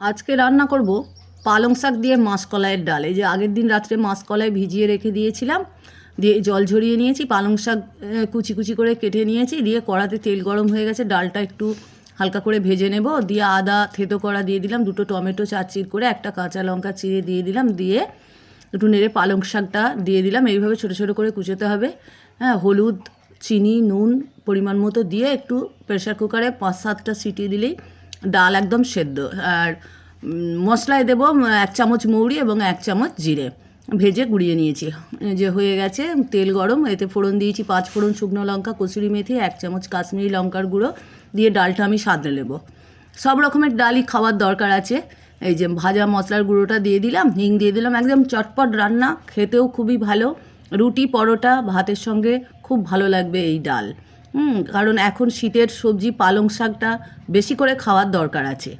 আজকে রান্না করব পালং শাক দিয়ে মাসকলাইয়ের ডাল। এই যে আগের দিন রাত্রে মাসকলাই ভিজিয়ে রেখে দিয়েছিলাম, দিয়ে জল ঝরিয়ে নিয়েছি, পালং শাক কুচি কুচি করে কেটে নিয়েছি, দিয়ে কড়াতে তেল গরম হয়ে গেছে, ডালটা একটু হালকা করে ভেজে নেব, দিয়ে আদা থেতো করা দিয়ে দিলাম, দুটো টমেটো চারচির করে, একটা কাঁচা লঙ্কা চিড়ে দিয়ে দিলাম, দিয়ে একটু নেড়ে পালং শাকটা দিয়ে দিলাম। এইভাবে ছোটো ছোটো করে কুচোতে হবে। হ্যাঁ হলুদ, চিনি, নুন পরিমাণ মতো দিয়ে একটু প্রেশার কুকারে পাঁচ সাতটা সিটি দিলেই ডাল একদম সেদ্ধ। আর মশলায় দেবো এক চামচ মৌরি এবং এক চামচ জিরে। ভেজে গুঁড়িয়ে নিয়েছি। যে হয়ে গেছে, তেল গরম, এতে ফোড়ন দিয়েছি পাঁচ ফোড়ন শুকনো লঙ্কা কসুরি মেথি, এক চামচ কাশ্মীরি লঙ্কার গুঁড়ো দিয়ে ডালটা আমি সাঁতলে নেব। সব রকমের ডালই খাওয়ার দরকার আছে। এই যে ভাজা মশলার গুঁড়োটা দিয়ে দিলাম, হিং দিয়ে দিলাম, একদম চটপট রান্না, খেতেও খুবই ভালো। রুটি, পরোটা, ভাতের সঙ্গে খুব ভালো লাগবে এই ডাল। হুম কারণ এখন শীতের সবজি পালং শাকটা বেশি করে খাওয়ার দরকার আছে।